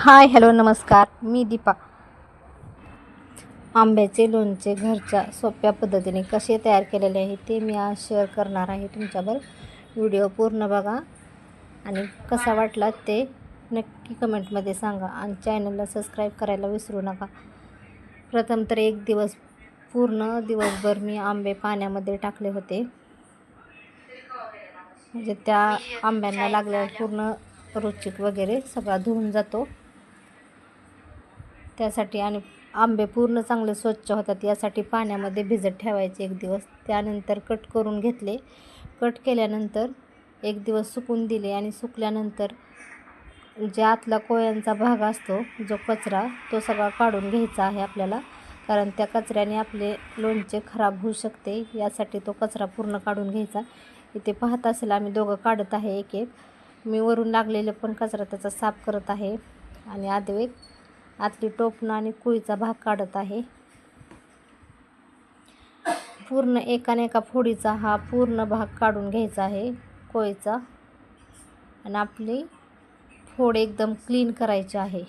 Hi hello नमस्कार. मी दीपा. आंब्याचे लोणचे घरच्या सोप्या पद्धतीने कसे तयार केलेले आहे ते मी आज शेअर करणार आहे तुमच्यावर. व्हिडिओ पूर्ण बघा. आणि कसा वाटला ते नक्की कमेंटमध्ये सांगा. आणि चॅनलला सबस्क्राईब करायला विसरू नका. प्रथम तर एक दिवस पूर्ण दिवसभर मी आंबे पाण्यामध्ये टाकले होते. म्हणजे त्या आंब्यांना लागल्यावर पूर्ण रुचिक वगैरे सगळा धुवून जातो. त्यासाठी आणि आंबे पूर्ण चांगले स्वच्छ होतात यासाठी पाण्यामध्ये भिजत ठेवायचे एक दिवस. त्यानंतर कट करून घेतले. कट केल्यानंतर एक दिवस सुकून दिले आणि सुकल्यानंतर जे आतला कोयांचा भाग असतो जो कचरा तो सगळा काढून घ्यायचा आहे आपल्याला. कारण त्या कचऱ्याने आपले लोणचे खराब होऊ शकते यासाठी तो कचरा पूर्ण काढून घ्यायचा. इथे पाहत असेल आम्ही दोघं काढत आहे एक एक. मी वरून लागलेले पण कचरा त्याचा साफ करत आहे. आणि आदवेक आतली टोपणं आणि कुळीचा भाग काढत आहे. पूर्ण एकाने एका फोडीचा हा पूर्ण भाग काढून घ्यायचा आहे. कोळीचा. आणि आपली फोड एकदम क्लीन करायची आहे.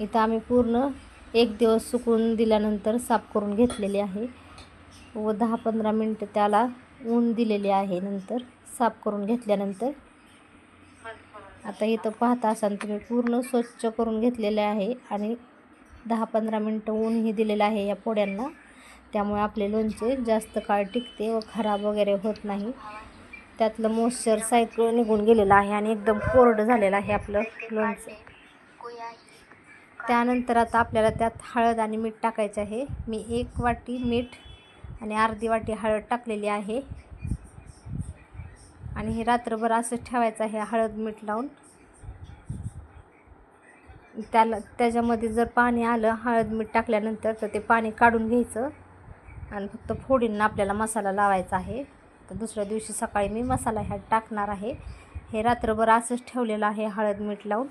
इथं आम्ही पूर्ण एक दिवस सुकून दिल्यानंतर साफ करून घेतलेली आहे. व दहा पंधरा मिनटं त्याला ऊन दिलेले आहे नंतर साफ करून घेतल्यानंतर आता इथं पाहता असाल तुम्ही पूर्ण स्वच्छ करून घेतलेले आहे आणि दहा पंधरा मिनटं ऊनही दिलेलं आहे या पोड्यांना त्यामुळे आपले लोणचे जास्त काळ टिकते व खराब वगैरे होत नाही. त्यातलं मॉइश्चर सायकल निघून गेलेलं आहे आणि एकदम कोरडं झालेलं आहे आपलं लोणचं. त्यानंतर आता आपल्याला त्यात हळद आणि मीठ टाकायचं आहे. मी एक वाटी मीठ आणि अर्धी वाटी हळद टाकलेली आहे. आणि हे रात्रभर असंच ठेवायचं आहे हळद मीठ लावून. त्याला त्याच्यामध्ये जर पाणी आलं हळद मीठ टाकल्यानंतर तर ते पाणी काढून घ्यायचं. आणि फक्त फोडींना आपल्याला मसाला लावायचा आहे. तर दुसऱ्या दिवशी सकाळी मी मसाला ह्यात टाकणार आहे. हे रात्रभर असंच ठेवलेलं आहे हळद मीठ लावून.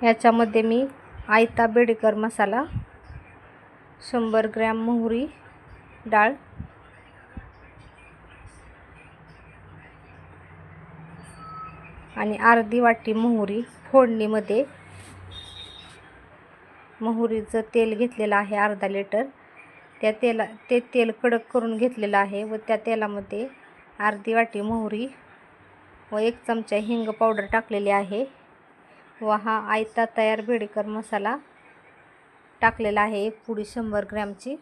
ह्याच्यामध्ये मी आयता बेडेकर मसाला शंभर ग्रॅम मोहरी डाळ आणि अर्धी वाटी मोहरी फोडणीमध्ये. मोहरीचं तेल घेतलेलं आहे अर्धा लिटर. त्या तेला ते तेल कडक करून घेतलेलं आहे व त्या तेलामध्ये अर्धी वाटी मोहरी व एक चमचा हिंग पावडर टाकलेली आहे. व हा आयता तयार भेडेकर मसाला टाकलेला आहे एक पुडी शंभर ग्रॅमची.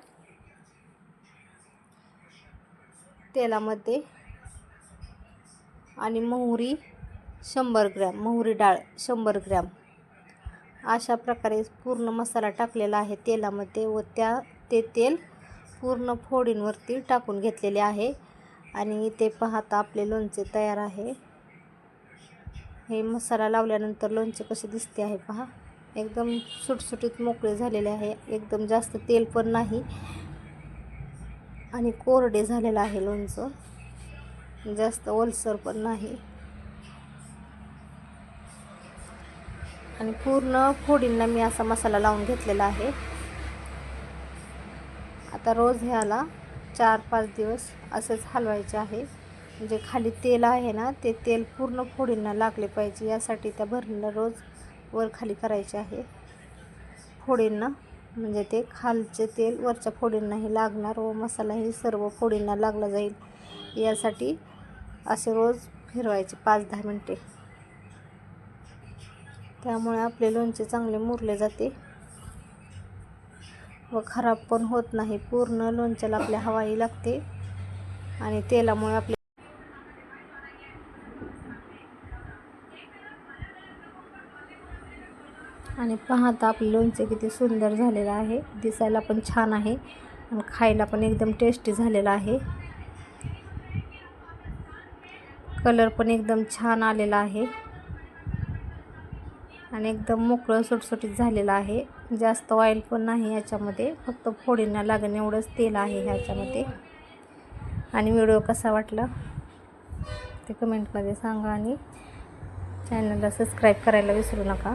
तेलामध्ये आणि मोहरी शंभर ग्रॅम मोहरी डाळ शंभर ग्रॅम अशा प्रकारे पूर्ण मसाला टाकलेला आहे तेलामध्ये व त्या ते तेल पूर्ण फोडींवरती टाकून घेतलेले आहे. आणि इथे पाहता आपले लोणचे तयार आहे. हे मसाला लावल्यानंतर लोणचे कसे दिसते आहे पहा. एकदम सुटसुटीत मोकळे झालेले आहे. एकदम जास्त तेल पण नाही. आणि कोरडे झालेलं आहे लोणचं. जास्त ओलसर पण नाही. आणि पूर्ण फोडींना मी असा मसाला लावून घेतलेला आहे. आता रोज ह्याला चार पाच दिवस असंच हलवायचे आहे. म्हणजे खाली तेल आहे ना ते तेल पूर्ण फोडींना लागले पाहिजे. यासाठी त्या भरणीला रोज वर खाली करायचे आहे. फोडींना म्हणजे ते खालचे तेल वरच्या फोडींनाही लागणार व मसालाही सर्व फोडींना लागला जाईल. यासाठी असे रोज फिरवायचे पाच दहा मिनटे. त्यामुळे आपले लोणचे चांगले मुरले जाते व खराब पण होत नाही. पूर्ण लोणच्याला आपल्या हवाही लागते आणि तेलामुळे आपले आणि पाहता आपलं लोणचं किती सुंदर झालेलं आहे. दिसायला पण छान आहे आणि खायला पण एकदम टेस्टी झालेलं आहे. कलर पण एकदम छान आलेला आहे. आणि एकदम मोकळं सुटसुटीत झालेलं आहे. जास्त ऑइल पण नाही याच्यामध्ये. फक्त फोडींना लागणं एवढंच तेल आहे ह्याच्यामध्ये. आणि व्हिडिओ कसा वाटला? ते कमेंटमध्ये सांगा आणि चॅनलला सबस्क्राईब करायला विसरू नका.